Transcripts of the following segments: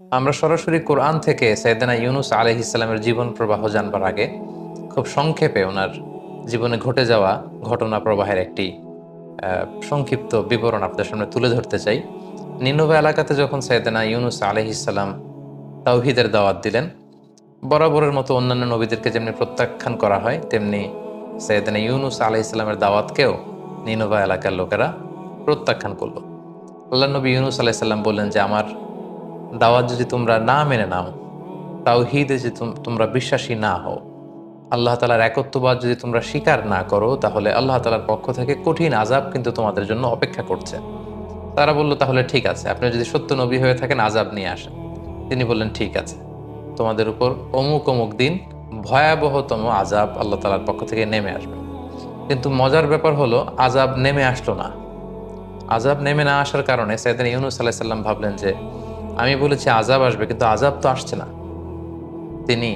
আমরা সরাসরি কোরআন থেকে সৈয়দানা ইউনুস আলহ ইসলামের জীবন প্রবাহ জানবার আগে খুব সংক্ষেপে ওনার জীবনে ঘটে যাওয়া ঘটনা প্রবাহের একটি সংক্ষিপ্ত বিবরণ আপনাদের সামনে তুলে ধরতে চাই। নিনোভা এলাকাতে যখন সৈয়দানা ইউনুস আলহ ইসলাম তাওহিদের দাওয়াত দিলেন, বরাবরের মতো অন্যান্য নবীদেরকে যেমনি প্রত্যাখ্যান করা হয়, তেমনি সৈয়দানা ইউনুস আলহ ইসলামের দাওয়াতকেও নিনোভা এলাকার লোকেরা প্রত্যাখ্যান করল। আল্লাহ নবী ইউনুস আলাইসাল্লাম বললেন যে, আমার দাওয়াত যদি তোমরা না মেনে নাও, তাওহিদে যদি তোম- তোমরা বিশ্বাসী না হও, আল্লাহ তালার একত্ববাদ যদি তোমরা স্বীকার না করো, তাহলে আল্লাহ তালার পক্ষ থেকে কঠিন আজাব কিন্তু তোমাদের জন্য অপেক্ষা করছে। তারা বলল, তাহলে ঠিক আছে, আপনি যদি সত্য নবী হয়ে থাকেন আজাব নিয়ে আসেন। তিনি বললেন, ঠিক আছে। তোমাদের উপর অমুক অমুক দিন ভয়াবহতম আজাব আল্লাহ তালার পক্ষ থেকে নেমে আসবে। কিন্তু মজার ব্যাপার হলো আজাব নেমে আসলো না। আজাব নেমে না আসার কারণে সৈয়দিন ইউনুস আলাহ সাল্লাম ভাবলেন যে আমি বলেছি আজাব আসবে, কিন্তু আজাব তো আসছে না। তিনি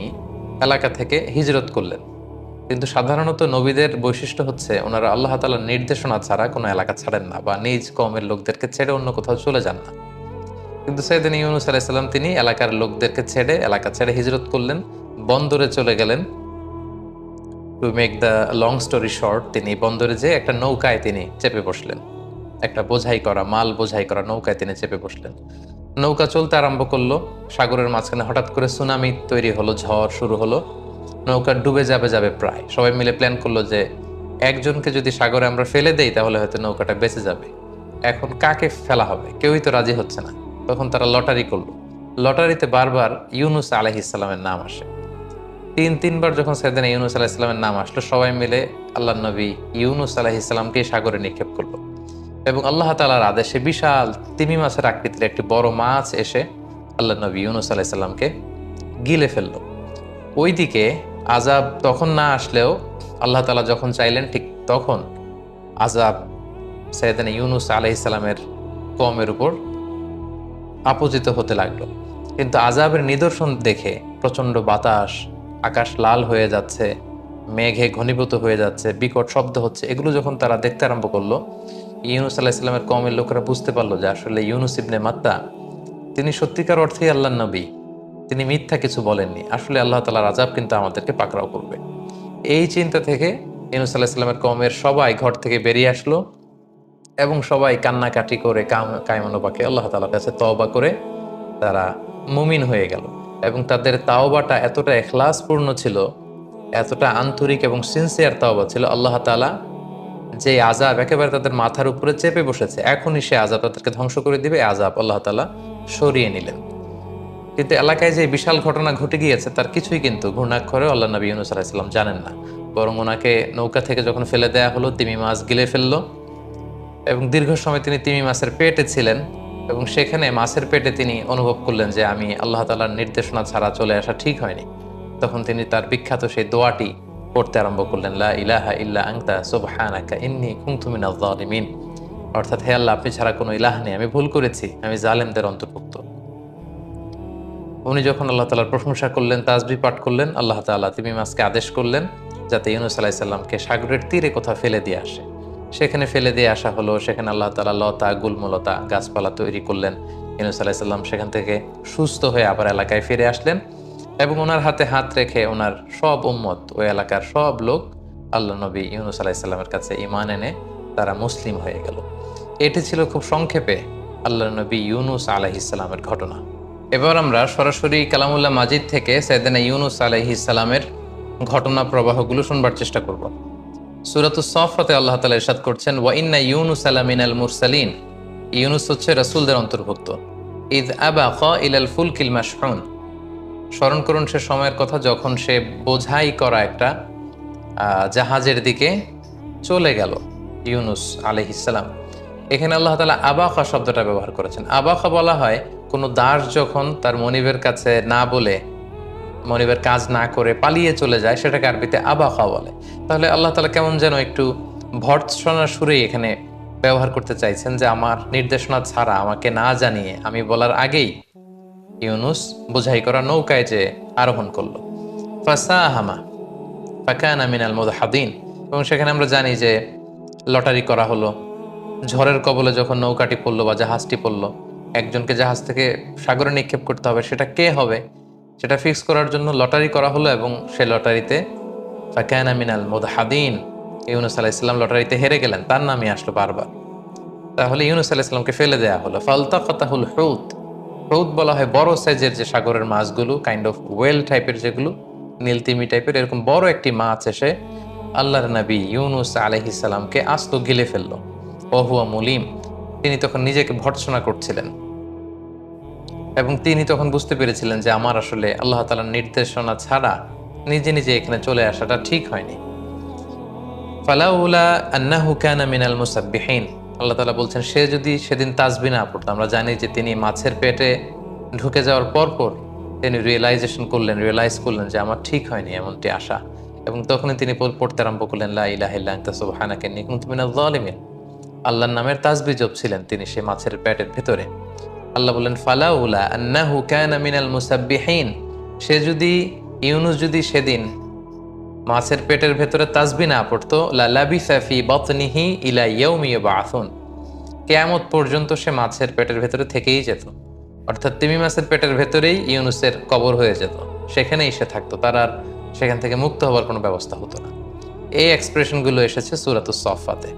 এলাকা থেকে হিজরত করলেন। কিন্তু সাধারণত নবীদের বৈশিষ্ট্য হচ্ছে, ওনারা আল্লাহ তালার নির্দেশনা ছাড়া কোনো এলাকা ছাড়েন না বা নিজ কমের লোকদেরকে ছেড়ে অন্য কোথাও চলে যান না। কিন্তু সৈয়দিন ইউনুস আলাইসাল্লাম তিনি এলাকার লোকদেরকে ছেড়ে এলাকা ছেড়ে হিজরত করলেন, বন্দরে চলে গেলেন। To make the long story short, তিনি বন্দরে যে একটা নৌকায় তিনি চেপে বসলেন। একটা বোঝাই করা, মাল বোঝাই করা নৌকায় তিনি চেপে বসলেন। নৌকা চলতে আরম্ভ করল। সাগরের মাঝখানে হঠাৎ করে সুনামি তৈরি হলো, ঝড় শুরু হলো। নৌকা ডুবে যাবে যাবে প্রায়। সবাই মিলে প্ল্যান করল যে একজনকে যদি সাগরে আমরা ফেলে দেই, তাহলে হয়তো নৌকাটা বেঁচে যাবে। এখন কাকে ফেলা হবে? কেউই তো রাজি হচ্ছে না। তখন তারা লটারি করল। লটারিতে বারবার ইউনুস আলহ ইসলামের নাম আসে। তিন, তিনবার যখন সেদিন ইউনুস আলাহ ইসলামের নাম আসলো, সবাই মিলে আল্লাহ নবী ইউনুস আলাহ সাগরে নিক্ষেপ করল। এবং আল্লাহ তালার আদেশে বিশাল তিমি মাছের আকৃতির একটি বড় মাছ এসে আল্লাহ নবী ইউনুস আলাহ ইসলামকে গিলে ফেলল। ওইদিকে আজাব তখন না আসলেও আল্লাহ তালা যখন চাইলেন ঠিক তখন আজাব সৈয়দান ইউনুস আলাহ ইসলামের কমের উপর আপজিত হতে লাগল। কিন্তু আজাবের নিদর্শন দেখে প্রচণ্ড বাতাস, আকাশ লাল হয়ে যাচ্ছে, মেঘে ঘনীভূত হয়ে যাচ্ছে, বিকট শব্দ হচ্ছে, এগুলো যখন তারা দেখতে আরম্ভ করল ইউনুস আলাহ ইসলামের কমের লোকেরা বুঝতে পারল যে আসলে ইউনুস ইবনে মাত্তা, তিনি সত্যিকার অর্থেই আল্লাহ নবী। তিনি মিথ্যা কিছু বলেননি। আসলে আল্লাহ তালার আজাব কিন্তু আমাদেরকে পাকড়াও করবে। এই চিন্তা থেকে ইউনুস আলাহ ইসলামের কমের সবাই ঘর থেকে বেরিয়ে আসলো এবং সবাই কান্নাকাটি করে কাম কায়মানোবাকে আল্লাহ তালার কাছে তওবা করে তারা মুমিন হয়ে গেল। এবং তাদের তাওবাটা এতটা এখলাসপূর্ণ ছিল, এতটা আন্তরিক এবং সিনসিয়ার তাওবা ছিল, আল্লাহ তালা যে আজাব একেবারে তাদের মাথার উপরে চেপে বসেছে, এখনই সে আজাব তাদেরকে ধ্বংস করে দিবে। আজাব আল্লাহ তালা সরিয়ে নিলেন। কিন্তু এলাকায় যে বিশাল ঘটনা ঘটে গিয়েছে, তার কিছুই কিন্তু ঘূর্ণাক্ষরে আল্লাহ নবী ইউনুস আলাহিসাল্লাম জানেন না। বরং ওনাকে নৌকা থেকে যখন ফেলে দেয়া হলো, তিমি মাছ গিলে ফেলল এবং দীর্ঘ সময় তিনি তিমি মাছের পেটে ছিলেন এবং সেখানে মাছের পেটে তিনি অনুভব করলেন যে, আমি আল্লাহ তালার নির্দেশনা ছাড়া চলে আসা ঠিক হয়নি। তখন তিনি তার বিখ্যাত সেই দোয়াটি পড়তে আরম্ভ করলেন, লা ইলাহা ইল্লা আংতা সুবহানাকা ইন্নী কুনতু মিনাজ জালিমিন অর্থাৎ, হে আল্লাহ, আপনি ছাড়া কোনো ইলাহ নেই, আমি ভুল করেছি, আমি জালেমদের অন্তর্ভুক্ত। উনি যখন আল্লাহ তালার প্রশংসা করলেন, তাজবি পাঠ করলেন, আল্লাহ তাআলা তিমি মাছকে আদেশ করলেন যাতে ইউনুস আলাহি সাল্লামকে সাগরের তীরে কোথাও ফেলে দিয়ে আসে। সেখানে ফেলে দিয়ে আসা হলো, সেখানে আল্লাহ তালা লতা, গুলমলতা, গাছপালা তৈরি করলেন। ইউনুস আলাহি সাল্লাম সেখান থেকে সুস্থ হয়ে আবার এলাকায় ফিরে আসলেন। এবং ওনার হাতে হাত রেখে ওনার সব উম্মত ওই এলাকার সব লোক আল্লাহ নবী ইউনুস আলাহি সাল্লামের কাছে ইমান এনে তারা মুসলিম হয়ে গেল। এটি ছিল খুব সংক্ষেপে আল্লাহ নবী ইউনুস আলাহিসাল্লামের ঘটনা। এবার আমরা সরাসরি কালামুল্লাহ মাজিদ থেকে সৈয়দানা ইউনুস আলাইহিসাল্লামের ঘটনা প্রবাহগুলো শুনবার চেষ্টা করব। সুরাতুস সফাতে আল্লাহ তালা ইরশাদ করছেন ওয়াইন্না ইউনুস আলামিন আল মুরসালিন। ইউনুস হচ্ছে রাসুলদের অন্তর্ভুক্ত। ইদ আবা খ ইলাল ফুলকিল মাশহুন। স্মরণ করুন সে সময়ের কথা যখন সে বোঝাই করা একটা জাহাজের দিকে চলে গেল, ইউনুস আলহিসাল্লাম এখানে আল্লাহ তালা আবাকা শব্দটা ব্যবহার করেছেন। আবাকা বলা হয় কোনো দাস যখন তার মনিবের কাছে না বলে, মনিবের কাজ না করে পালিয়ে চলে যায়, সেটাকে আরবিতে আবাকা বলে। তাহলে আল্লাহ তালা কেমন যেন একটু ভর্ৎসনার সুরেই এখানে ব্যবহার করতে চাইছেন যে, আমার নির্দেশনা ছাড়া আমাকে না জানিয়ে আমি বলার আগেই ইউনুস বোঝাই করা নৌকায় যে আরোহণ করল। ফাসাহামা, ফাকানা মিনাল মুদহাদিন। এবং সেখানে আমরা জানি যে লটারি করা হলো। ঝড়ের কবলে যখন নৌকাটি পড়ল বা জাহাজটি পড়ল, একজনকে জাহাজ থেকে সাগরে নিক্ষেপ করতে হবে, সেটা কে হবে? সেটা ফিক্স করার জন্য লটারি করা হলো এবং সে লটারিতে ফাকানা মিনাল মুদহাদিন, ইউনুস আলাহ ইসলাম লটারিতে হেরে গেলেন। তার নামই আসলো বারবার। তাহলে ইউনুস আলাহ ইসলামকে ফেলে দেয়া হলো। ফালতা কথাহুল হৌত। হৌত বলা হয় বড় সাইজের যে সাগরের মাছগুলো কাইন্ড অফ ওয়েল টাইপের যেগুলো নীলতিমি টাইপের এরকম বড় একটি মাছ এসে আল্লাহর নবী ইউনুস আলহিসাল্লামকে আস্ত গিলে ফেলল। অহুয়া মুলিম, তিনি তখন নিজেকে ভর্ৎসনা করছিলেন। এবং তিনি তখন বুঝতে পেরেছিলেন যে আমার আসলে আল্লাহ তালার নির্দেশনা ছাড়া নিজে নিজে এখানে চলে আসাটা ঠিক হয়নি। ফালাউলা আন্নাহু কানা মিনাল মুসাব্বিহিন আল্লাহ তালা বলছেন, সে যদি সেদিন তাসবি না পড়তো, আমরা জানি যে তিনি মাছের পেটে ঢুকে যাওয়ার পর পর তিনি রিয়েলাইজেশন করলেন রিয়েলাইজ করলেন যে আমার ঠিক হয়নি এমনটি আশা। এবং তখনই তিনি পড়তে আরম্ভ করলেন, লা ইলাহা ইল্লা আনতা, সুবহানাকা ইন্নী কুনতু আল্লাহর নামের তাসবি জপছিলেন তিনি সে মাছের পেটের ভেতরে। আল্লাহ বললেন, ফালাউলা আন্নাহু কানা মিনাল মুসাব্বিহিন। সে যদি, ইউনুস যদি সেদিন মাছের পেটের ভেতরে তাসবি না পড়তো লালাবিসা ফি বাতনিহি ইলা ইয়াউমি ইউবাআসুন। কিয়ামত পর্যন্ত সে মাছের পেটের ভেতরে থেকেই যেত। অর্থাৎ তিমি মাছের পেটের ভেতরেই ইউনুসের কবর হয়ে যেত। সেখানেই সে থাকতো। তার আর সেখান থেকে মুক্ত হওয়ার কোনো ব্যবস্থা হতো না। এই এক্সপ্রেশনগুলো এসেছে সুরাতুল সফাতে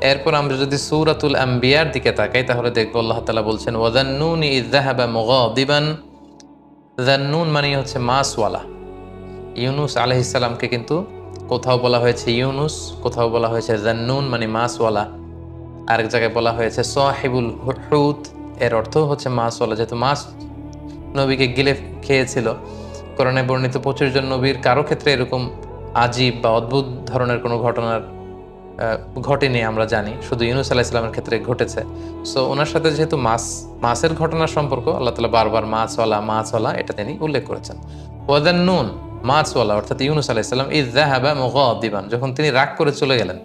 এরপর আমরা যদি সুরাতুল আম্বিয়ার দিকে তাকাই, তাহলে দেখব আল্লাহ তাআলা বলছেন ওয়াদান্নুনি যাহাবা মুগাদিবান। জান্নুন মানে হচ্ছে মাসওয়ালা ইউনুস আলহিসাল্লামকে কিন্তু কোথাও বলা হয়েছে ইউনুস, কোথাও বলা হয়েছে জান্নুন মানে মাসওয়ালা আরেক জায়গায় বলা হয়েছে সাহিবুল হুত এর অর্থ হচ্ছে মাসওয়ালা যেহেতু মাছ নবীকে গিলে খেয়েছিল, কোরআনে বর্ণিত পঁচিশ জন নবীর কারও ক্ষেত্রে এরকম আজীব বা অদ্ভুত ধরনের কোনো ঘটনার ঘটেনি আমরা জানি। শুধু ইউনুস আলাহ ইসলামের ক্ষেত্রে ঘটেছে। সো ওনার সাথে যেহেতু মাছ, মাছের ঘটনার সম্পর্ক, আল্লাহ তালা বারবার মাছওয়ালা মাছওয়ালা, এটা তিনি উল্লেখ করেছেন। ওয়াদান নুন মাছওয়ালা অর্থাৎ ইউনুস আলাহ ইসলাম ইজাহাবা দিবান যখন তিনি রাগ করে চলে গেলেন,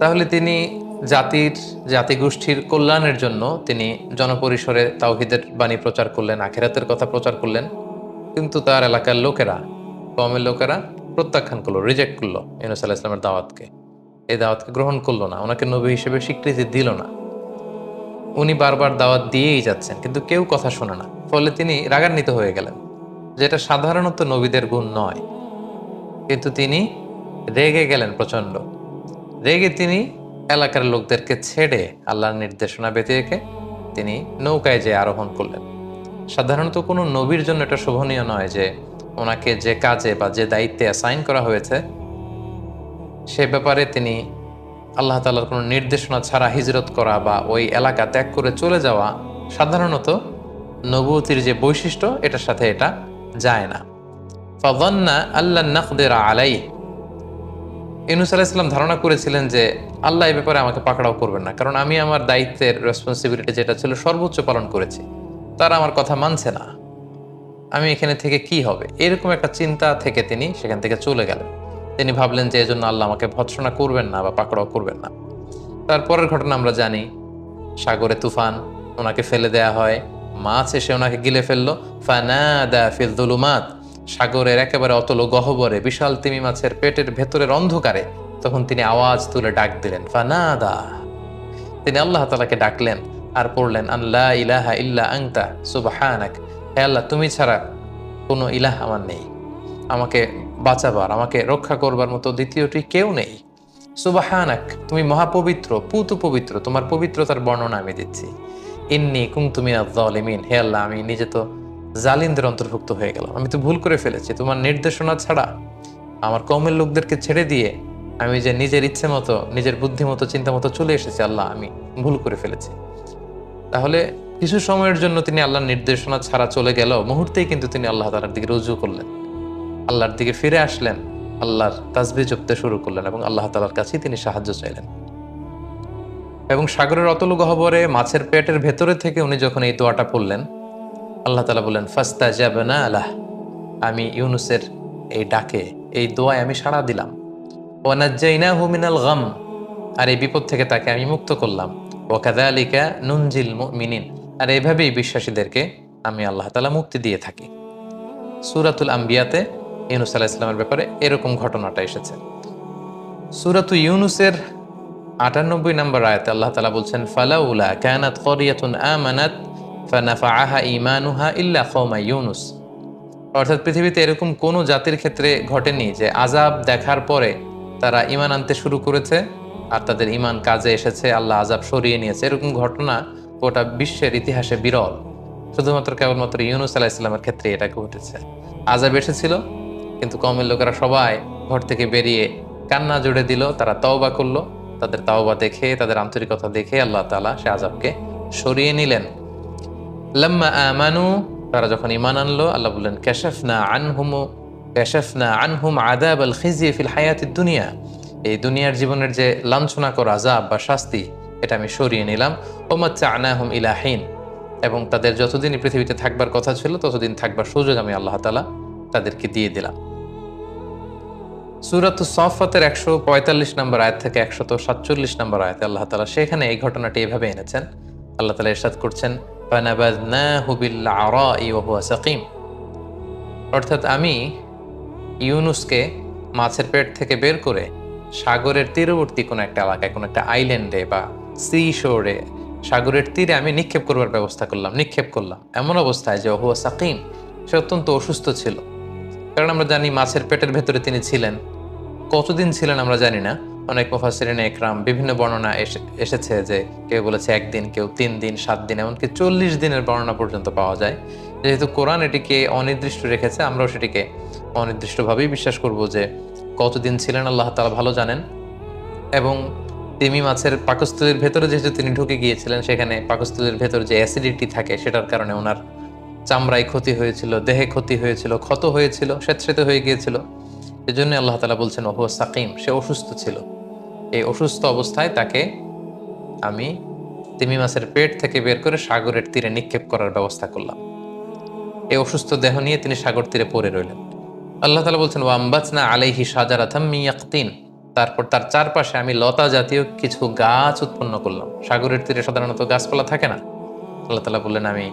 তাহলে তিনি জাতির, জাতিগোষ্ঠীর কল্যাণের জন্য তিনি জনপরিসরে তাওহিদের বাণী প্রচার করলেন, আখেরাতের কথা প্রচার করলেন, কিন্তু তার এলাকার লোকেরা কমের লোকেরা প্রত্যাখ্যান করল রিজেক্ট করল ইউনুস আলাহ ইসলামের দাওয়াতকে। এই দাওয়াতকে গ্রহণ করল না, ওনাকে নবী হিসেবে স্বীকৃতি দিল না। উনি বারবার দাওয়াত দিয়েই যাচ্ছেন, কিন্তু কেউ কথা শোনে না, ফলে তিনি রাগান্বিত হয়ে গেলেন। যেটা সাধারণত নবীদের গুণ নয়। কিন্তু তিনি রেগে গেলেন প্রচণ্ড। রেগে তিনি এলাকার লোকদেরকে ছেড়ে আল্লাহর নির্দেশনা রেখে তিনি নৌকায় যে আরোহণ করলেন। সাধারণত কোনো নবীর জন্য এটা শোভনীয় নয় যে ওনাকে যে কাজে বা যে দায়িত্বে অ্যাসাইন করা হয়েছে, সে ব্যাপারে তিনি আল্লাহ তাআলার কোনো নির্দেশনা ছাড়া হিজরত করা বা ওই এলাকা ত্যাগ করে চলে যাওয়া সাধারণত নবুতির যে বৈশিষ্ট্য, এটার সাথে এটা যায় না। ফাদন্না আল্লাহ নাকদের আলাই ইউনুস আলাইসাল্লাম ধারণা করেছিলেন যে আল্লাহ এই ব্যাপারে আমাকে পাকড়াও করবেন না, কারণ আমি আমার দায়িত্বের রেসপন্সিবিলিটি যেটা ছিল সর্বোচ্চ পালন করেছি। তারা আমার কথা মানছে না। আমি এখানে থেকে কি হবে? এরকম একটা চিন্তা থেকে তিনি সেখান থেকে চলে গেলেন। তিনি ভাবলেন যে এজন্য আল্লাহ আমাকে ভৎসনা করবেন না বা পাকড়াও করবেন না। তারপরের ঘটনা আমরা জানি। সাগরে তুফান, ওনাকে ফেলে দেয়া হয়। মাছ এসে ওনাকে গিলে ফেলল। ফানাদা ফিল দুলুমাত। সাগরের একেবারে অতল গহবরে, বিশাল তিমি মাছের পেটের ভেতরের অন্ধকারে তখন তিনি আওয়াজ তুলে ডাক দিলেন, ফানাদা। তিনি আল্লাহ তালাকে ডাকলেন আর পড়লেন আল্লাহ ইলাহা ইল্লা আংতা সুবাহানাক। হে আল্লাহ, তুমি ছাড়া কোনো ইলাহ আমার নেই। আমাকে বাঁচাবার, আমাকে রক্ষা করবার মতো দ্বিতীয়টি কেউ নেই। সুবাহানাক, তুমি মহাপবিত্র পুত পবিত্র তোমার পবিত্রতার বর্ণনা আমি দিচ্ছি। ইন্নি কুং তুমি আলিমিন হে আল্লাহ, আমি নিজে তো জালিমদের অন্তর্ভুক্ত হয়ে গেলাম। আমি তো ভুল করে ফেলেছি। তোমার নির্দেশনা ছাড়া আমার কমের লোকদেরকে ছেড়ে দিয়ে আমি যে নিজের ইচ্ছে মতো, নিজের বুদ্ধি মতো, চিন্তা মতো চলে এসেছি, আল্লাহ, আমি ভুল করে ফেলেছি। তাহলে কিছু সময়ের জন্য তিনি আল্লাহর নির্দেশনা ছাড়া চলে গেল। মুহূর্তেই কিন্তু তিনি আল্লাহ তালার দিকে রুজু করলেন। আল্লাহর দিকে ফিরে আসলেন। আল্লাহর তাসবি জপতে শুরু করলেন এবং আল্লাহ তালার কাছেই তিনি সাহায্য চাইলেন। এবং সাগরের অতল গহবরে মাছের পেটের ভেতরে থেকে উনি যখন এই দোয়াটা পড়লেন, আল্লাহ তালা বললেন ফাস্তা যাবে না আল্লাহ আমি ইউনুসের এই ডাকে, এই দোয়ায় আমি সাড়া দিলাম। ওয়ানাজ্জাইনা হুমিনাল গাম। আর এই বিপদ থেকে তাকে আমি মুক্ত করলাম। ওয়াকাদা আলিকা নুনজিল মিনিন আর এভাবেই বিশ্বাসীদেরকে আমি আল্লাহ তালা মুক্তি দিয়ে থাকি। সুরাতুল আম্বিয়াতে ইউনুস আলাহ ইসলামের ব্যাপারে এরকম ঘটনাটা এসেছে। সুরাতু ইউনুসের আটানব্বই নম্বর আয়াতে আল্লাহ তালা বলছেন, ফালাউলা কানাত করিয়াতুন আমানাত ফানাফাআহা ইমানুহা ইল্লা কওমা ইউনুস। অর্থাৎ পৃথিবীতে এরকম কোনো জাতির ক্ষেত্রে ঘটেনি যে আজাব দেখার পরে তারা ইমান আনতে শুরু করেছে আর তাদের ইমান কাজে এসেছে, আল্লাহ আজাব সরিয়ে নিয়েছে। এরকম ঘটনা গোটা বিশ্বের ইতিহাসে বিরল। শুধুমাত্র কেবলমাত্র ইউনুস আলাহ ইসলামের ক্ষেত্রে এটা ঘটেছে। আজাব এসেছিল, কিন্তু কমের লোকেরা সবাই ঘর থেকে বেরিয়ে কান্না জুড়ে দিল, তারা তওবা করল। তাদের তাওবা দেখে, তাদের আন্তরিকতা দেখে আল্লাহ তাআলা সে আজাবকে সরিয়ে নিলেন। লাম্মা আমানু, তারা যখন ইমান আনলো, আল্লাহ বললেন ক্যাশাফনা আনহুম ক্যাশাফনা আনহুম আদাব আল খিজি ফিল হায়াতিদ দুনিয়া। এই দুনিয়ার জীবনের যে লাঞ্ছনা করা আজাব বা শাস্তি, এটা আমি সরিয়ে নিলাম। ওমাচ্চা আনাহুম ইলাহিন এবং তাদের যতদিনই পৃথিবীতে থাকবার কথা ছিল, ততদিন থাকবার সুযোগ আমি আল্লাহ তালা তাদেরকে দিয়ে দিলাম। সুরাত সফতের একশো পঁয়তাল্লিশ নম্বর আয়াত থেকে একশত সাতচল্লিশ নম্বর আয়াত আল্লাহ তালা সেখানে এই ঘটনাটি এভাবে এনেছেন। আল্লাহ তালা ইরশাদ করছেন সাকিম। অর্থাৎ আমি ইউনুসকে মাছের পেট থেকে বের করে সাগরের তীরবর্তী কোনো একটা এলাকায়, কোনো একটা আইল্যান্ডে বা সি শোরে সাগরের তীরে আমি নিক্ষেপ করবার ব্যবস্থা করলাম, নিক্ষেপ করলাম। এমন অবস্থায় যে ওহুয়া সাকিম, সে অত্যন্ত অসুস্থ ছিল। কারণ আমরা জানি মাছের পেটের ভেতরে তিনি ছিলেন। কতদিন ছিলেন আমরা জানি না। অনেক মুফাসিরিন একরাম বিভিন্ন বর্ণনা এসেছে যে কেউ বলেছে একদিন, কেউ তিন দিন, সাত দিন, এমনকি চল্লিশ দিনের বর্ণনা পর্যন্ত পাওয়া যায়। যেহেতু কোরআন এটিকে অনির্দিষ্ট রেখেছে, আমরাও সেটিকে অনির্দিষ্টভাবেই বিশ্বাস করব যে কতদিন ছিলেন আল্লাহ তালা ভালো জানেন। এবং তিমি মাছের পাকস্থলীর ভেতরে যেহেতু তিনি ঢুকে গিয়েছিলেন, সেখানে পাকস্থলীর ভেতর যে অ্যাসিডিটি থাকে, সেটার কারণে ওনার চামড়ায় ক্ষতি হয়েছিল, দেহে ক্ষতি হয়েছিল, ক্ষত হয়েছিল স্বেচ্ছেতে হয়ে গিয়েছিল। এজন্য আল্লাহ তালা বলছেন ওহু সাকিম সে অসুস্থ ছিল। এই অসুস্থ অবস্থায় তাকে আমি তিমি মাছের পেট থেকে বের করে সাগরের তীরে নিক্ষেপ করার ব্যবস্থা করলাম। এই অসুস্থ দেহ নিয়ে তিনি সাগর তীরে পড়ে রইলেন। আল্লাহ তালা বলছেন ওয়াম্বাচনা আলাইহি সাজারাথাম মিয়াক্তিন তারপর তার চারপাশে আমি লতা জাতীয় কিছু গাছ উৎপন্ন করলাম। সাগরের তীরে সাধারণত গাছপালা থাকে না। আল্লাহ তালা বললেন, আমি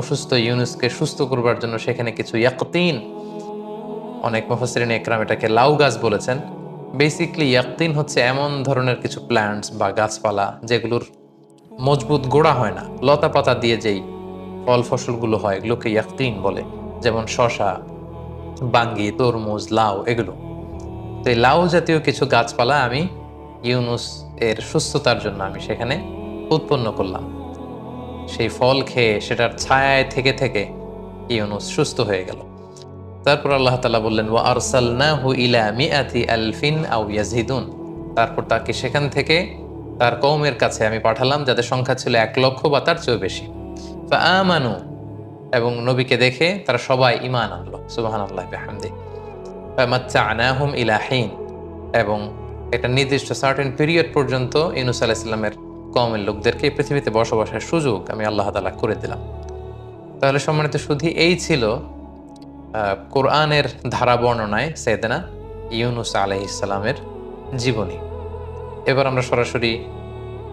অসুস্থ ইউনুসকে সুস্থ করবার জন্য সেখানে কিছু ইয়াকতিন অনেক মুফাসসিরিন একরাম এটাকে লাউ গাছ বলেছেন। বেসিকলি ইয়াকতিন হচ্ছে এমন ধরনের কিছু প্ল্যান্টস বা গাছপালা যেগুলোর মজবুত গোড়া হয় না। লতা পাতা দিয়ে যেই ফল ফসলগুলো হয়, এগুলোকে ইয়াকতিন বলে। যেমন শশা বাঙ্গি, তরমুজ, লাউ, এগুলো। তো এই লাউ জাতীয় কিছু গাছপালা আমি ইউনুস এর সুস্থতার জন্য আমি সেখানে উৎপন্ন করলাম। সেই ফল খেয়ে সেটার ছায়ায় থেকে থেকে ইউনুস সুস্থ হয়ে গেল। তারপর আল্লাহ তালা বললেন ও ওয়া আরসালনাহু ইলা মিআতি আলফিন আউ ইয়াজিদুন তারপর তাকে সেখান থেকে তার কওমের কাছে আমি পাঠালাম, যাদের সংখ্যা ছিল এক লক্ষ বা তার চেয়েও বেশি। আমানু, এবং নবীকে দেখে তারা সবাই ইমান আনলো। সুবাহান আল্লাহ হামদি আনাহুম ইলাহিন এবং একটা নির্দিষ্ট সার্টেন পিরিয়ড পর্যন্ত ইনুস আলাহিসাল্লামের কমের লোকদেরকে পৃথিবীতে বসবাসের সুযোগ আমি আল্লাহ তালা করে দিলাম। তাহলে সম্মানিত শুধু এই ছিল কোরআনের ধারা বর্ণনায় সৈয়দনা ইউনুস আলাইসালামের জীবনী। এবার আমরা সরাসরি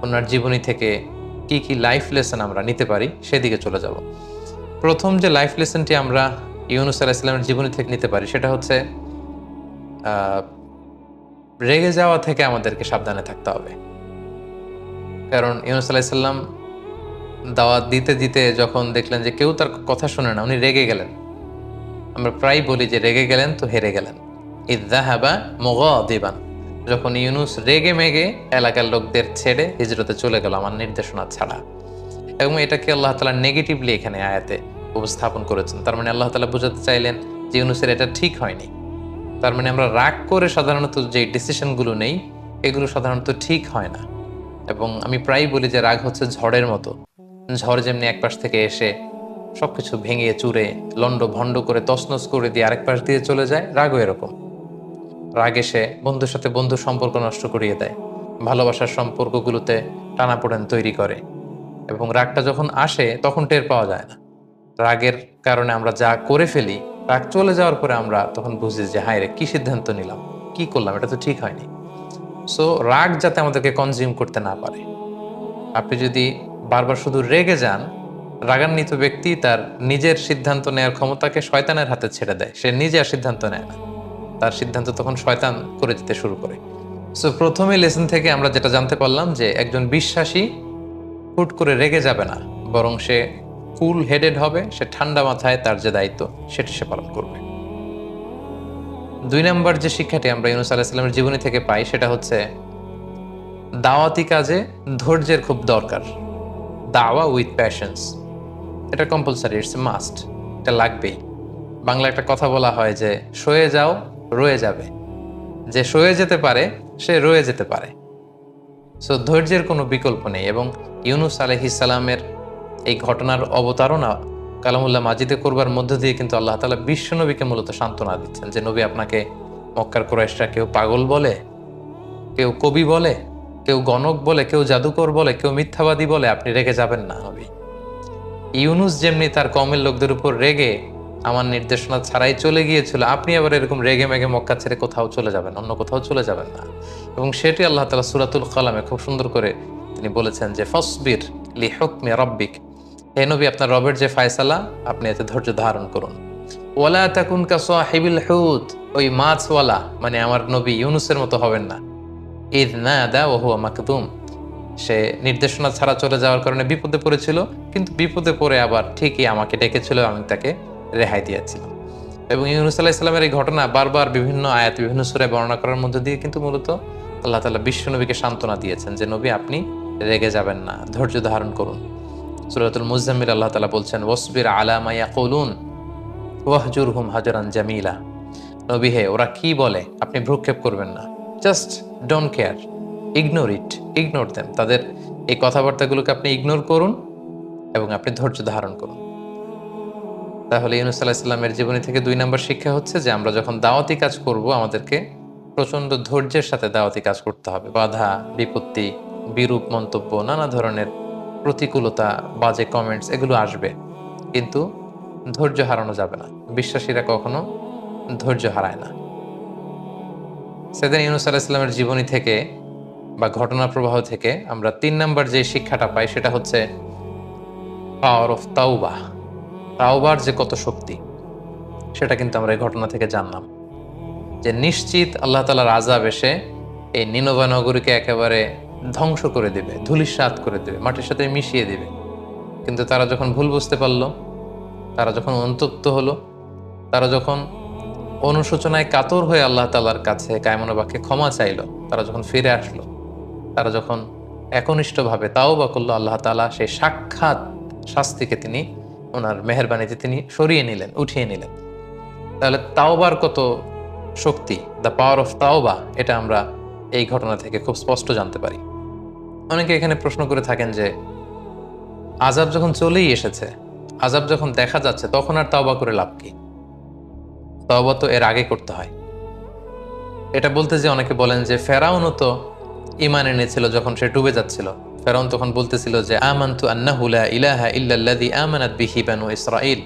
ওনার জীবনী থেকে কি কি লাইফ লেসন আমরা নিতে পারি সেদিকে চলে যাব। প্রথম যে লাইফ লেসনটি আমরা ইউনুস আলাইসালামের জীবনী থেকে নিতে পারি সেটা হচ্ছে রেগে যাওয়া থেকে আমাদেরকে সাবধানে থাকতে হবে। কারণ ইউনুস আলাইসাল্লাম দাওয়াত দিতে দিতে যখন দেখলেন যে কেউ তার কথা শোনে না, উনি রেগে গেলেন। আমরা প্রায় বলি যে রেগে গেলেন তো হেরে গেলেন। ইদাহাবা মগ দিবান যখন ইউনুস রেগে মেগে এলাকার লোকদের ছেড়ে হিজরতে চলে গেল আমার নির্দেশনা ছাড়া। এবং এটাকে আল্লাহ তালা নেগেটিভলি এখানে আয়াতে উপস্থাপন করেছেন। তার মানে আল্লাহ তালা বোঝাতে চাইলেন যে ইউনুসের এটা ঠিক হয়নি। তার মানে আমরা রাগ করে সাধারণত যে ডিসিশনগুলো নেই, এগুলো সাধারণত ঠিক হয় না। এবং আমি প্রায়ই বলি যে রাগ হচ্ছে ঝড়ের মতো। ঝড় যেমনি এক পাশ থেকে এসে সবকিছু ভেঙে চুরে লন্ড ভণ্ড করে তছনছ করে দিয়ে আরেক পাশ দিয়ে চলে যায়, রাগও এরকম। রাগ এসে বন্ধুর সাথে বন্ধুর সম্পর্ক নষ্ট করিয়ে দেয়, ভালোবাসার সম্পর্কগুলোতে টানাপোড়েন তৈরি করে এবং রাগটা যখন আসে, তখন টের পাওয়া যায় না। রাগের কারণে আমরা যা করে ফেলি, রাগ চলে যাওয়ার পরে আমরা তখন বুঝি যে, হায় রে, কি সিদ্ধান্ত নিলাম? কি করলাম? এটা তো ঠিক হয়নি। সো রাগ যাতে আমাদেরকে কনজিউম করতে না পারে। আপনি যদি বারবার শুধু রেগে যান রাগান্বিত ব্যক্তি তার নিজের সিদ্ধান্ত নেওয়ার ক্ষমতাকে শয়তানের হাতে ছেড়ে দেয়। সে নিজে আর সিদ্ধান্ত নেয় না। তার সিদ্ধান্ত তখন শয়তান করে দিতে শুরু করে। সো প্রথমে লেসন থেকে আমরা যেটা জানতে পারলাম যে একজন বিশ্বাসী হুট করে রেগে যাবে না, বরং সে কুল হেডেড হবে, সে ঠান্ডা মাথায় তার যে দায়িত্ব, সেটি সে পালন করবে। দুই নম্বর যে শিক্ষাটি আমরা ইউনুস আলাহিসাল্লামের জীবনী থেকে পাই, সেটা হচ্ছে দাওয়াতি কাজে ধৈর্যের খুব দরকার। দাওয়া উইথ প্যাশনস এটা কম্পালসারি ইটস মাস্ট এটা লাগবেই বাংলা একটা কথা বলা হয় যে সয়ে যাও, রয়ে যাবে। যে সয়ে যেতে পারে, সে রয়ে যেতে পারে। সো ধৈর্যের কোনো বিকল্প নেই এবং ইউনুস আলহিসাল্লামের এই ঘটনার অবতারণা কালামুল্লাহ মাজিদে করবার মধ্য দিয়ে কিন্তু আল্লাহ তালা বিশ্বনবীকে মূলত সান্ত্বনা দিচ্ছেন যে, নবী আপনাকে মক্কার কোরাইশরা কেউ পাগল বলে, কেউ কবি বলে, কেউ গণক বলে, কেউ জাদুকর বলে, কেউ মিথ্যাবাদী বলে, আপনি রেগে যাবেন না, নবী। ইউনুস যেমনি তার কমের লোকদের উপর রেগে আমার নির্দেশনা ছাড়াই চলে গিয়েছিল, আপনি আবার এরকম রেগে মেগে মক্কা ছেড়ে কোথাও চলে যাবেন, অন্য কোথাও চলে যাবেন না। এবং সেটি আল্লাহ তালা সুরাতুল কালামে খুব সুন্দর করে তিনি বলেছেন যে, ফসবির লি হকমে রব্বিক। হে নবী, আপনার রবের যে ফায়সালা, আপনি এতে ধৈর্য ধারণ করুন। ওয়ালা তাকুন কা সাহিবিল হুত ওই মাছওয়ালা মানে আমার নবী ইউনুসের মতো হবেন না। ঈদ না দা ওহু মাকদুম। সে নির্দেশনা ছাড়া চলে যাওয়ার কারণে বিপদে পড়েছিল, কিন্তু বিপদে পড়ে আবার ঠিকই আমাকে ডেকেছিল, আমি তাকে রেহাই দিয়েছিলাম। এবং ইউনুস আল্লাহ ইসলামের এই ঘটনা বারবার বিভিন্ন আয়াত, বিভিন্ন সুরে বর্ণনা করার মধ্যে দিয়ে কিন্তু মূলত আল্লাহ তালা বিশ্ব নবীকে সান্ত্বনা দিয়েছেন যে, নবী, আপনি রেগে যাবেন না, ধৈর্য ধারণ করুন। সুরাতুল মুজাম্মিল আল্লাহ তালা বলছেন ওসবির আলামাইয়া কৌলুন ওয়াহজুর হুম হাজরান জামিলা। নবী হে, ওরা কি বলে? আপনি ভ্রুক্ষেপ করবেন না। Just don't care. Ignore it ignore them তাদের এই কথাবার্তাগুলোকে আপনি ইগনোর করুন এবং আপনি ধৈর্য ধারণ করুন। তাহলে ইউনুস আল্লাহ ইসলামের জীবনী থেকে দুই নম্বর শিক্ষা হচ্ছে যে আমরা যখন দাওয়াতি কাজ করব, আমাদেরকে প্রচণ্ড ধৈর্যের সাথে দাওয়াতি কাজ করতে হবে। বাধা, বিপত্তি, বিরূপ মন্তব্য, নানা ধরনের প্রতিকূলতা, বাজে কমেন্টস এগুলো আসবে। কিন্তু ধৈর্য হারানো যাবে না। বিশ্বাসীরা কখনো ধৈর্য হারায় না। সেদিন ইউনুস আলাহ ইসলামের জীবনী থেকে বা ঘটনা প্রবাহ থেকে আমরা তিন নম্বর যে শিক্ষাটা পাই সেটা হচ্ছে পাওয়ার অফ তাওবা তাওবার যে কত শক্তি, সেটা কিন্তু আমরা এই ঘটনা থেকে জানলাম। যে নিশ্চিত আল্লাহ তালার আজাব এসে এই নিনোভা নগরীকে একেবারে ধ্বংস করে দেবে, ধুলিসাৎ করে দেবে, মাটির সাথে মিশিয়ে দেবে। কিন্তু তারা যখন ভুল বুঝতে পারল, তারা যখন অন্তপ্ত হলো, তারা যখন অনুশোচনায় কাতর হয়ে আল্লাহ তালার কাছে কায়মনোবাক্যে ক্ষমা চাইলো, তারা যখন ফিরে আসলো তারা যখন একনিষ্ঠভাবে তাও বা করল, আল্লাহ তালা সেই সাক্ষাৎ শাস্তিকে তিনি ওনার মেহরবানিতে তিনি সরিয়ে নিলেন, উঠিয়ে নিলেন। তাহলে তাওবার কত শক্তি? দ্য পাওয়ার অফ তাওবা, এটা আমরা এই ঘটনা থেকে খুব স্পষ্ট জানতে পারি। অনেকে এখানে প্রশ্ন করে থাকেন যে আজাব যখন চলেই এসেছে আজাব যখন দেখা যাচ্ছে, তখন আর তাওবা করে লাভ কি? তাওবা তো এর আগে করতে হয়। এটা বলতে যে অনেকে বলেন যে, ফেরাউনও তো ইমান এনেছিল যখন সে ডুবে যাচ্ছিল। ফেরাউন তখন বলতেছিল যে, আমান্তু আন্নাহু লা ইলাহা ইল্লাল্লাযী আমানাত বিহি বানু ইসরাঈল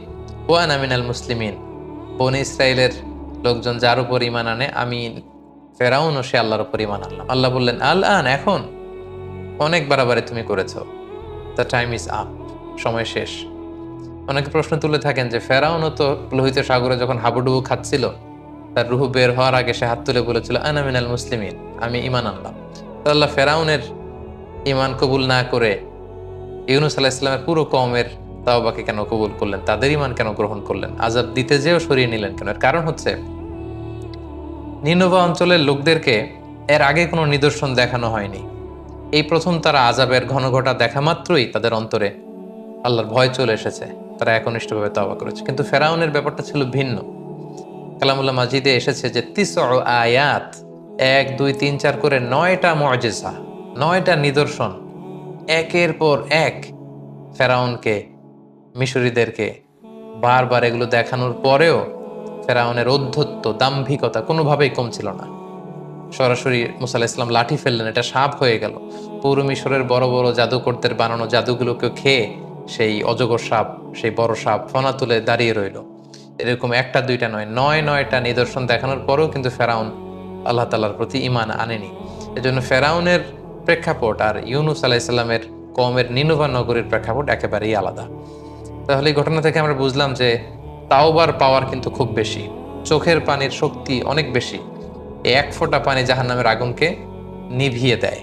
ওয়া আনা মিনাল মুসলিমিন। বনি ইসরাইলের লোকজন যার উপর ইমান আনে, আমি ফেরাউন ও সে আল্লাহর উপর ইমান আনলাম। আল্লাহ বললেন, আল আন, এখন? অনেক বাড়াবাড়ি তুমি করেছ। দ্য টাইম ইজ আপ, সময় শেষ। অনেকে প্রশ্ন তুলে থাকেন যে ফেরাউনও তো লোহিত সাগরে যখন হাবুডুবু খাচ্ছিল, তার রুহু বের হওয়ার আগে সে হাত তুলে বলেছিল, আনা মিনাল মুসলিমিন, আমি ইমান আনলাম। আল্লাহ ফেরাউনের ইমান কবুল না করে ইউনুস আলাহ ইসলামের পুরো কমের তাওবাকে কেন কবুল করলেন? তাদের ইমান কেন গ্রহণ করলেন? আজাব দিতে যেও সরিয়ে নিলেন কেন? এর কারণ হচ্ছে নিনোভা অঞ্চলের লোকদেরকে এর আগে কোনো নিদর্শন দেখানো হয়নি। এই প্রথম তারা আজাবের ঘন ঘটা দেখা মাত্রই তাদের অন্তরে আল্লাহর ভয় চলে এসেছে। তারা একনিষ্ঠভাবে তাওবা করেছে। কিন্তু ফেরাউনের ব্যাপারটা ছিল ভিন্ন। কালামুল্লাহ মাজিদে এসেছে যে তিস আয়াত এক, দুই, তিন, চার করে নয়টা মজেসা নয়টা নিদর্শন। একের পর এক ফেরাউনকে, মিশরীদেরকে বারবার এগুলো দেখানোর পরেও ফেরাউনের অধ্যত্ব দাম্ভিকতা কোনোভাবেই কমছিল না। সরাসরি মুসাল্লাহ ইসলাম লাঠি ফেললেন, এটা সাপ হয়ে গেল। পৌর মিশরের বড় বড় জাদুকরদের বানানো জাদুগুলোকে খেয়ে সেই অজগর সাপ, সেই বড় সাপ ফনা তুলে দাঁড়িয়ে রইল। এরকম একটা, দুইটা নয় নয়, নয়টা নিদর্শন দেখানোর পরেও কিন্তু ফেরাউন আল্লাহ তালার প্রতি ইমান আনেনি। এজন্য ফেরাউনের প্রেক্ষাপট আর ইউনুস আলাহিসাল্লামের কমের নিনুভা নগরীর প্রেক্ষাপট একেবারেই আলাদা। তাহলে এই ঘটনা থেকে আমরা বুঝলাম যে তাওবার পাওয়ার কিন্তু খুব বেশি। চোখের পানির শক্তি অনেক বেশি। এক ফোঁটা পানি জাহান নামের আগুনকে নিভিয়ে দেয়।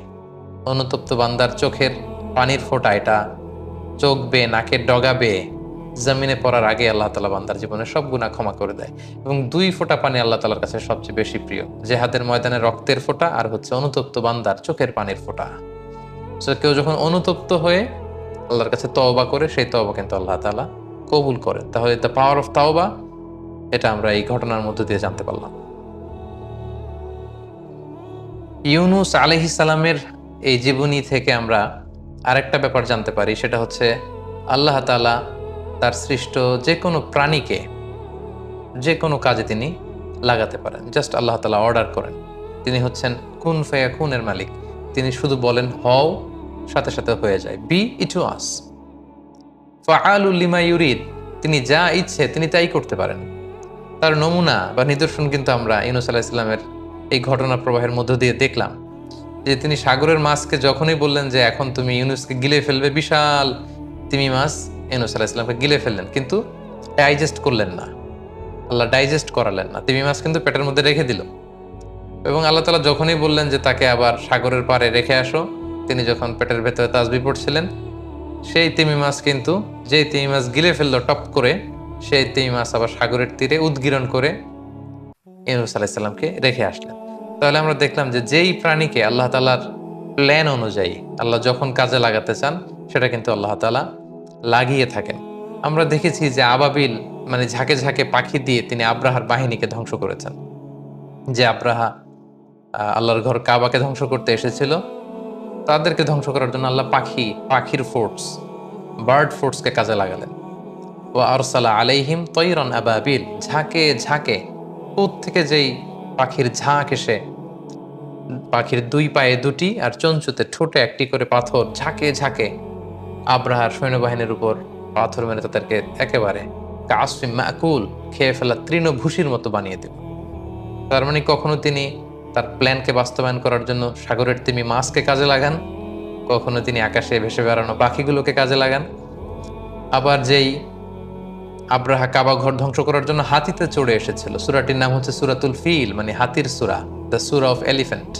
অনুতপ্ত বান্দার চোখের পানির ফোঁটা এটা চোখ বেয়ে নাকের ডগা বেয়ে জমিনে পড়ার আগে আল্লাহ তালা বান্দার জীবনে সব গুণা ক্ষমা করে দেয় এবং দুই ফোঁটা পানি আল্লাহ তালার কাছে সবচেয়ে বেশি প্রিয়। জেহাদের ময়দানে রক্তের ফোঁটা আর হচ্ছে অনুতপ্ত বান্দার চোখের পানির ফোঁটা। সো কেউ যখন অনুতপ্ত হয়ে আল্লাহর কাছে তওবা করে, সেই তওবা কিন্তু আল্লাহ তালা কবুল করে। তাহলে দ্য পাওয়ার অফ তাওবা এটা আমরা এই ঘটনার মধ্য দিয়ে জানতে পারলাম। ইউনুস আলহি সালামের এই জীবনী থেকে আমরা আরেকটা ব্যাপার জানতে পারি, সেটা হচ্ছে আল্লাহ তালা তার সৃষ্ট যে কোনো প্রাণীকে যে কোনো কাজে তিনি লাগাতে পারেন। জাস্ট আল্লাহ তালা অর্ডার করেন। তিনি হচ্ছেন কুন ফেয়া খুনের মালিক। তিনি শুধু বলেন, হও, সাথে সাথে হয়ে যায়। বি ইটু আস লিমা ইউরিদ। তিনি যা ইচ্ছে, তিনি তাই করতে পারেন। তার নমুনা বা নিদর্শন কিন্তু আমরা ইউনুস আলাহ ইসলামের এই ঘটনা প্রবাহের মধ্য দিয়ে দেখলাম। যে তিনি সাগরের মাছকে যখনই বললেন যে, এখন তুমি ইউনুসকে গিলে ফেলবে, বিশাল তিমি মাছ ইউনুস আলাহ গিলে ফেললেন, কিন্তু ডাইজেস্ট করলেন না। আল্লাহ ডাইজেস্ট করালেন না। তিমি মাছ কিন্তু পেটের মধ্যে রেখে দিল। এবং আল্লাহ তালা যখনই বললেন যে তাকে আবার সাগরের পাড়ে রেখে আসো, তিনি যখন পেটের ভেতরে তাজবি পড়ছিলেন, সেই তিমি মাছ কিন্তু, যেই তিমি মাছ গিলে ফেলল টপ করে, সেই তিমি মাছ আবার সাগরের তীরে উদ্গীরণ করে ইউনুস আলাইসাল্লামকে রেখে আসলেন। তাহলে আমরা দেখলাম যে যেই প্রাণীকে আল্লাহ তালার প্ল্যান অনুযায়ী আল্লাহ যখন কাজে লাগাতে চান, সেটা কিন্তু আল্লাহ তালা লাগিয়ে থাকেন। আমরা দেখেছি যে আবাবিল মানে ঝাঁকে ঝাঁকে পাখি দিয়ে তিনি আব্রাহার বাহিনীকে ধ্বংস করেছেন। যে আব্রাহা আল্লাহর ঘর কাবাকে ধ্বংস করতে এসেছিল, তাদেরকে ধ্বংস করার জন্য আল্লাহ পাখি, পাখির ফোর্স বার্ড ফোর্সকে কাজে লাগালেন। ও আরসালা আলাইহিম তৈরন আবাবিল, ঝাঁকে ঝাঁকে থেকে যেই পাখির ঝাঁক এসে, পাখির দুই পায়ে দুটি আর চঞ্চুতে ঠোঁটে একটি করে পাথর ঝাঁকে ঝাঁকে আব্রাহার সৈন্যবাহিনীর উপর পাথর মেরে তাদেরকে একেবারে কাসফি মাকুল খেয়ে ফেলা তৃণভূষির মতো বানিয়ে দিল। তার মানে কখনো তিনি তার প্ল্যানকে বাস্তবায়ন করার জন্য সাগরের তিমি মাছকে কাজে লাগান? কখনো তিনি আকাশে ভেসে বেড়ানো পাখিগুলোকে কাজে লাগান? আবার যেই আব্রাহা কাবা ঘর ধ্বংস করার জন্য হাতিতে চড়ে এসেছিল, সুরাটির নাম হচ্ছে সুরাতুল ফিল মানে হাতির সুরা, দ্য সুরা অফ এলিফ্যান্ট।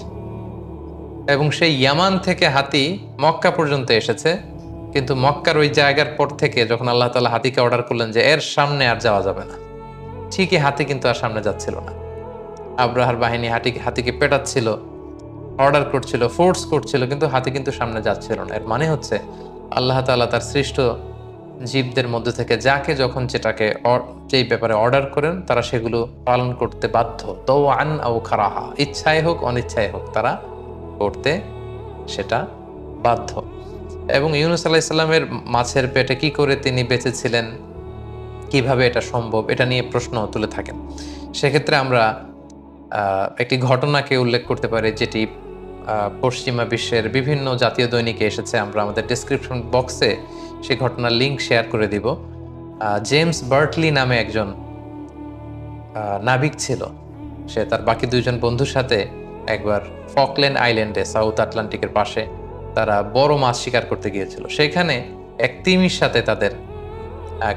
এবং সেই ইয়ামান থেকে হাতি মক্কা পর্যন্ত এসেছে কিন্তু মক্কার ওই জায়গার পর থেকে যখন আল্লাহ তালা হাতিকে অর্ডার করলেন যে এর সামনে আর যাওয়া যাবে না, ঠিকই হাতি কিন্তু আর সামনে যাচ্ছিল না। আব্রাহার বাহিনী হাতিকে হাতিকে পেটাচ্ছিল অর্ডার করছিল ফোর্স করছিল, কিন্তু হাতি কিন্তু সামনে যাচ্ছিল না। এর মানে হচ্ছে আল্লাহ তাআলা তার সৃষ্ট জীবদের মধ্যে থেকে যাকে যখন যেটাকে যেই ব্যাপারে অর্ডার করেন, তারা সেগুলো পালন করতে বাধ্য। তো আন ও খারাহা, ইচ্ছায় হোক, অনিচ্ছায় হোক, তারা করতে সেটা বাধ্য। এবং ইউনুস আলাহিসাল্লামের মাছের পেটে কি করে তিনি বেঁচেছিলেন? কীভাবে এটা সম্ভব? এটা নিয়ে প্রশ্ন তুলে থাকেন। সেক্ষেত্রে আমরা একটি ঘটনাকে উল্লেখ করতে পারি যেটি পশ্চিমা বিশ্বের বিভিন্ন জাতীয় দৈনিকে এসেছে। আমরা আমাদের ডিসক্রিপশন বক্সে সেই ঘটনার লিঙ্ক শেয়ার করে দিব। জেমস বার্টলি নামে একজন নাবিক ছিল। সে তার বাকি দুইজন বন্ধুর সাথে একবার ফকল্যান্ড আইল্যান্ডে সাউথ আটলান্টিকের পাশে তারা বড় মাছ শিকার করতে গিয়েছিল। সেখানে এক তিমির সাথে তাদের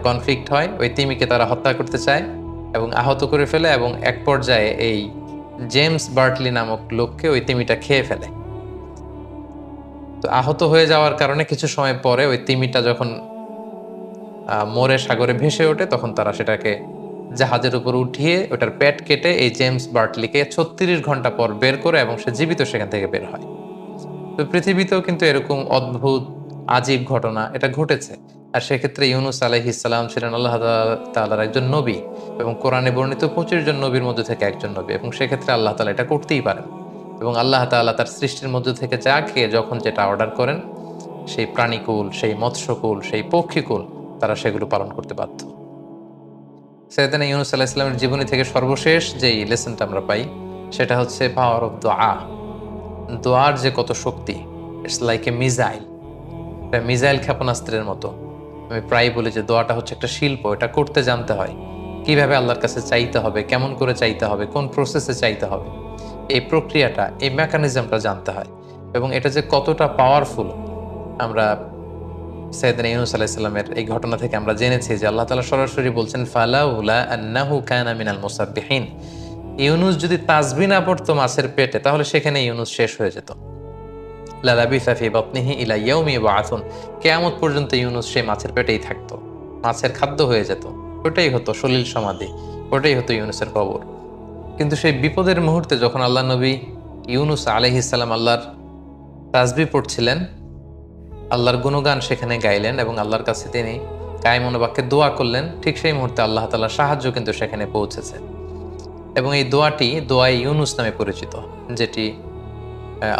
কনফ্লিক্ট হয়। ওই তিমিকে তারা হত্যা করতে চায় এবং আহত করে ফেলে এবং এক পর্যায়ে এই জেমস বার্টলি নামক লোককে ওই তিমিটা খেয়ে ফেলে। তো আহত হয়ে যাওয়ার কারণে কিছু সময় পরে ওই তিমিটা যখন মোরে সাগরে ভেসে ওঠে, তখন তারা সেটাকে জাহাজের উপর উঠিয়ে ওটার পেট কেটে এই জেমস বার্টলিকে ছত্রিশ ঘণ্টা পর বের করে এবং সে জীবিত সেখান থেকে বের হয়। তো পৃথিবীতেও কিন্তু এরকম অদ্ভুত, আজীব ঘটনা এটা ঘটেছে। আর সেক্ষেত্রে ইউনুস আলহিসাল্লাম ছিলেন আল্লাহ তাআলার একজন নবী এবং কোরআনে বর্ণিত পঁচিশ জন নবীর মধ্যে থেকে একজন নবী এবং সেক্ষেত্রে আল্লাহ তালা এটা করতেই পারেন। এবং আল্লাহ তাআলা তার সৃষ্টির মধ্যে থেকে যা খেয়ে যখন যেটা অর্ডার করেন, সেই প্রাণীকুল, সেই মৎস্যকুল, সেই পক্ষীকুল তারা সেগুলো পালন করতে বাধ্য। সেদিন ইউনুস আল্লাহ ইসলামের জীবনী থেকে সর্বশেষ যেই লেসনটা আমরা পাই, সেটা হচ্ছে পাওয়ার অফ দোয়া দোয়ার যে কত শক্তি ইটস লাইক এ মিজাইল এটা মিজাইল ক্ষেপণাস্ত্রের মতো। আমি প্রায় বলি যে দোয়াটা হচ্ছে একটা শিল্প, এটা করতে জানতে হয়। কীভাবে আল্লাহর কাছে চাইতে হবে, কেমন করে চাইতে হবে, কোন প্রসেসে চাইতে হবে। এই প্রক্রিয়াটা, এই মেকানিজমটা জানতে হয়। এবং এটা যে কতটা পাওয়ারফুল আমরা সৈয়দনা ইউনুস আলাইসাল্লামের এই ঘটনা থেকে আমরা জেনেছি যে আল্লাহ তালা সরাসরি বলছেন, ফালাউলা আন্নাহু কানা মিনাল মুসাব্বিহিন। ইউনুস যদি তাজবি না পড়তো মাছের পেটে, তাহলে সেখানে ইউনুস শেষ হয়ে যেত। লালাবি সাফি বাপনিহি ইলা ইয়ৌমি বাথুন কেয়ামত পর্যন্ত ইউনুস সেই মাছের পেটেই থাকতো। মাছের খাদ্য হয়ে যেত। ওটাই হতো সলিল সমাধি। ওটাই হতো ইউনুসের কবর। কিন্তু সেই বিপদের মুহূর্তে যখন আল্লাহ নবী ইউনুস আলহিসাল্লাম আল্লাহর তাজবি পড়ছিলেন, আল্লাহর গুণগান সেখানে গাইলেন এবং আল্লাহর কাছে তিনি কায়মনোবাক্যে দোয়া করলেন, ঠিক সেই মুহূর্তে আল্লাহ তালার সাহায্য কিন্তু সেখানে পৌঁছেছে। এবং এই দোয়াটি দোয়াই ইউনুস নামে পরিচিত, যেটি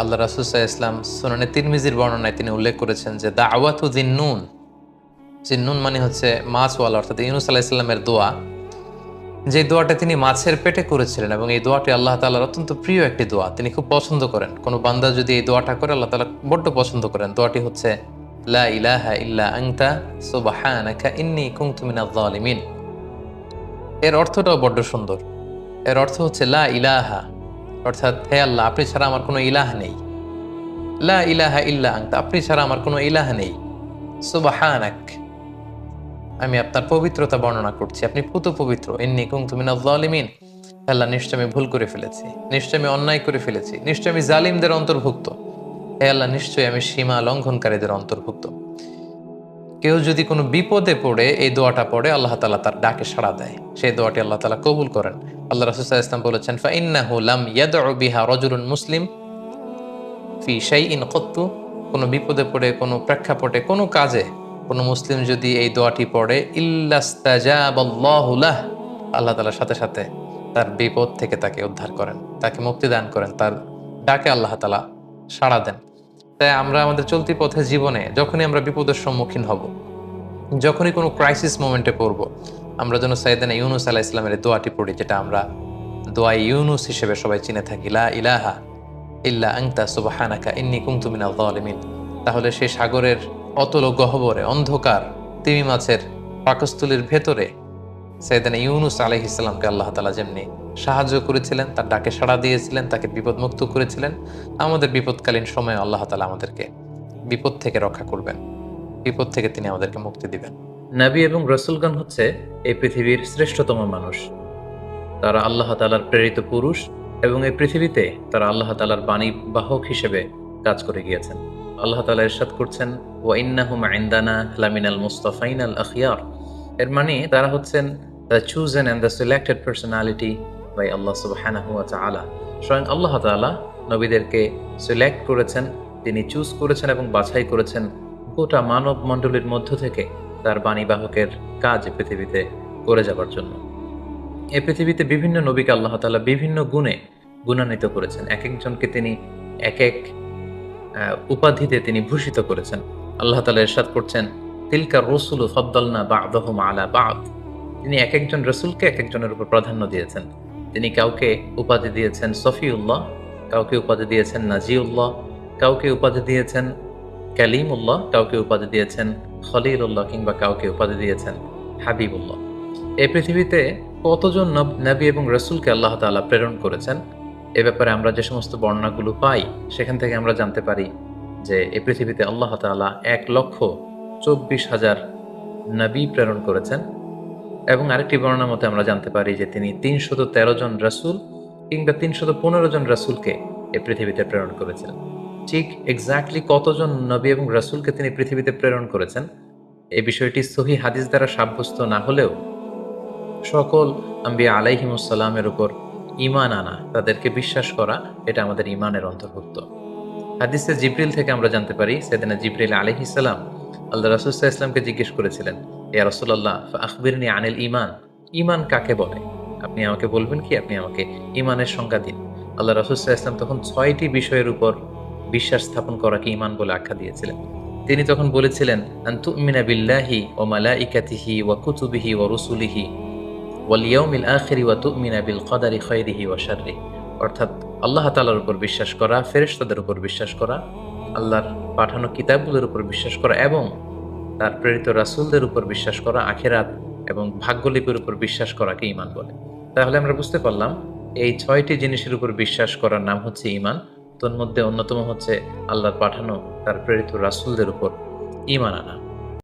আল্লাহ রাসুসাহ ইসলাম সোনানে তিরমিজির বর্ণনায় তিনি উল্লেখ করেছেন যে দা আওয়াতু জিন্নুন। জিন্নুন মানে হচ্ছে মাছওয়ালা, অর্থাৎ ইউনুস আলাহ ইসলামের দোয়া। যে দোয়াটা তিনি মাছের পেটে করেছিলেন এবং এই দোয়াটি আল্লাহ তালার অত্যন্ত প্রিয় একটি দোয়া। তিনি খুব পছন্দ করেন। কোনো বান্দা যদি এই দোয়াটা করে, আল্লাহ তালা বড্ড পছন্দ করেন। দোয়াটি হচ্ছে, লা ইলাহা ইল্লা আংতা সুবহানাকা ইন্নী কুনতু মিনাজ জালিমিন এর অর্থটাও বড্ড সুন্দর। এর অর্থ হচ্ছে লা ইলাহা। অর্থাৎ, হে আল্লাহ, আপনি ছাড়া আমার কোনো ইলাহ নেই। লা ইলাহা ইল্লা আংতা আপনি ছাড়া আমার কোনো ইলাহ নেই। সুবাহানাক। আমি আপনার পবিত্রতা বর্ণনা করছি। আপনি পুত পবিত্র। এমনি কুং তুমি জালিমিন আল্লাহ, নিশ্চয় আমি ভুল করে ফেলেছি। নিশ্চয় আমি অন্যায় করে ফেলেছি। নিশ্চয় আমি জালিমদের অন্তর্ভুক্ত। হে আল্লাহ, নিশ্চয়ই আমি সীমা লঙ্ঘনকারীদের অন্তর্ভুক্ত। কেউ যদি কোনো বিপদে পড়ে এই দোয়াটা পড়ে, আল্লাহ তালা তার ডাকে সাড়া দেয়। সেই দোয়াটি আল্লাহ তালা কবুল করেন। আল্লাহ রাসুসাহ ইসলাম বলেছেন ফা ইন্নাহু লাম ইয়াদউ বিহা রজুলুন মুসলিম ফি শাইইন কত্তু। কোনো বিপদে পড়ে, কোনো প্রেক্ষাপটে, কোনো কাজে কোনো মুসলিম যদি এই দোয়াটি পড়ে ইল্লাস্তাজাবাল্লাহুলাহ আল্লাহ তালার সাথে সাথে তার বিপদ থেকে তাকে উদ্ধার করেন, তাকে মুক্তি দান করেন, তার ডাকে আল্লাহ তালা সাড়া দেন। তাই আমরা আমাদের চলতি পথে জীবনে যখনই আমরা বিপদের সম্মুখীন হব, যখনই কোনো ক্রাইসিস মোমেন্টে পড়ব, আমরা যেন সাইদানা ইউনুস আলাহ ইসলামের দোয়াটি পড়ি যেটা আমরা দোয়া ইউনুস হিসেবে সবাই চিনে থাকি, লা ইলাহা ইল্লা আংতা সুবাহানাকা ইন্নি কুমতু মিনাল জালিমিন তাহলে সেই সাগরের অতল গহ্বরে, অন্ধকার, তিমি মাছের পাকস্থলীর ভেতরে সাইদানা ইউনুস আলহ ইসলামকে আল্লাহ তালা যেমনি সাহায্য করেছিলেন, তার ডাকে সাড়া দিয়েছিলেন, তাকে বিপদমুক্ত করেছিলেন। আমাদের বিপদকালীন সময়ে আল্লাহ তালা আমাদেরকে বিপদ থেকে রক্ষা করবেন। বিপদ থেকে তিনি আমাদেরকে মুক্তি দিবেন। নবী এবং রসুলগণ হচ্ছে এই পৃথিবীর শ্রেষ্ঠতম মানুষ। তারা আল্লাহ তালার প্রেরিত পুরুষ এবং এই পৃথিবীতে তারা আল্লাহ তালার বাণী বাহক হিসেবে কাজ করে গিয়েছেন। আল্লাহ তালা ইরশাদ করছেন, ওয়া ইন্নাহুম ইনদানা লামিনাল মুস্তাফাইন আল আখিয়ার। এর মানে তারা হচ্ছেন the chosen and the selected personality by Allah সুবহানাহু ওয়া স্বয়ং আল্লাহ তাআলা নবীদেরকে সিলেক্ট করেছেন, তিনি চুজ করেছেন এবং বাছাই করেছেন গোটা মানব মণ্ডলীর মধ্য থেকে তার বাণীবাহকের কাজ পৃথিবীতে করে যাবার জন্য। এই পৃথিবীতে বিভিন্ন নবীকে আল্লাহ তাআলা বিভিন্ন গুণে গুণান্বিত করেছেন। এক একজনকে তিনি এক এক উপাধিতে তিনি ভূষিত করেছেন। আল্লাহ তালা ইরশাদ করছেন, তিলকা রসুল ফদ্দলনা বাদহম আলা বাদ। তিনি এক একজন রসুলকে এক একজনের উপর প্রাধান্য দিয়েছেন। তিনি কাউকে উপাধি দিয়েছেন সফিউল্লাহ, কাউকে উপাধি দিয়েছেন নাজিউল্লাহ, কাউকে উপাধি দিয়েছেন কালিমুল্লাহ, কাউকে উপাধি দিয়েছেন খলিলুল্লাহ কিংবা কাউকে উপাধি দিয়েছেন হাবিবুল্লাহ। এই পৃথিবীতে কতজন নব- এবং রসুলকে আল্লাহ তাআলা প্রেরণ করেছেন? এ ব্যাপারে আমরা যে সমস্ত বর্ণনাগুলো পাই, সেখান থেকে আমরা জানতে পারি যে এই পৃথিবীতে আল্লাহ তাআলা এক লক্ষ চব্বিশ হাজার নবী প্রেরণ করেছেন। এবং আরেকটি বর্ণনা মতে আমরা জানতে পারি যে তিনি তিনশত তেরো জন রাসুল কিংবা তিনশত পনেরো জন রাসূলকে এই পৃথিবীতে প্রেরণ করেছেন। ঠিক এক্স্যাক্টলি কতজন নবী এবং রাসূলকে তিনি পৃথিবীতে প্রেরণ করেছেন? এই বিষয়টি সহি হাদিস দ্বারা সাব্যস্ত না হলেও সকল আম্বিয়া আলাইহিমুসাল্লামের উপর ইমান আনা, তাদেরকে বিশ্বাস করা, এটা আমাদের ইমানের অন্তর্ভুক্ত। হাদিসে জিব্রিল থেকে আমরা জানতে পারি, সেদিনা জিব্রিল আলহিসাল্লাম আল্লাহ রাসুল্লাহ ইসলামকে জিজ্ঞেস করেছিলেন ইয়া রসুল্লাহ আখবিরনি আনিল ইমান ইমান কাকে বলে? আপনি আমাকে বলবেন কি? আপনি আমাকে ইমানের সংজ্ঞা দিন। আল্লাহ রাসুল্লাহ ইসলাম তখন ছয়টি বিষয়ের উপর বিশ্বাস স্থাপন করাকে ইমান বলে আখ্যা দিয়েছিলেন। তিনি তখন বলেছিলেন আন্তুমিনা বিল্লাহি ও মালাইকাতিহি ওয়া কুতুবিহি ওয়া রুসুলিহি ওয়ালিয়াউমিল আখিরি ওয়া তুমিনা বিল কদারি খৈরিহি ওয়া শাররি। অর্থাৎ আল্লাহ তাআলার উপর বিশ্বাস করা, ফেরেশতাদের উপর বিশ্বাস করা, আল্লাহর পাঠানো কিতাবগুলোর উপর বিশ্বাস করা এবং তার প্রেরিত রাসুলদের উপর বিশ্বাস করা আখেরাত এবং ভাগ্যলিপির উপর বিশ্বাস করাকে ইমান বলে। তাহলে আমরা বুঝতে পারলাম, এই ছয়টি জিনিসের উপর বিশ্বাস করার নাম হচ্ছে ইমান তোর মধ্যে অন্যতম হচ্ছে আল্লাহর পাঠানো তার প্রেরিত রাসুলদের উপর ইমান আনা।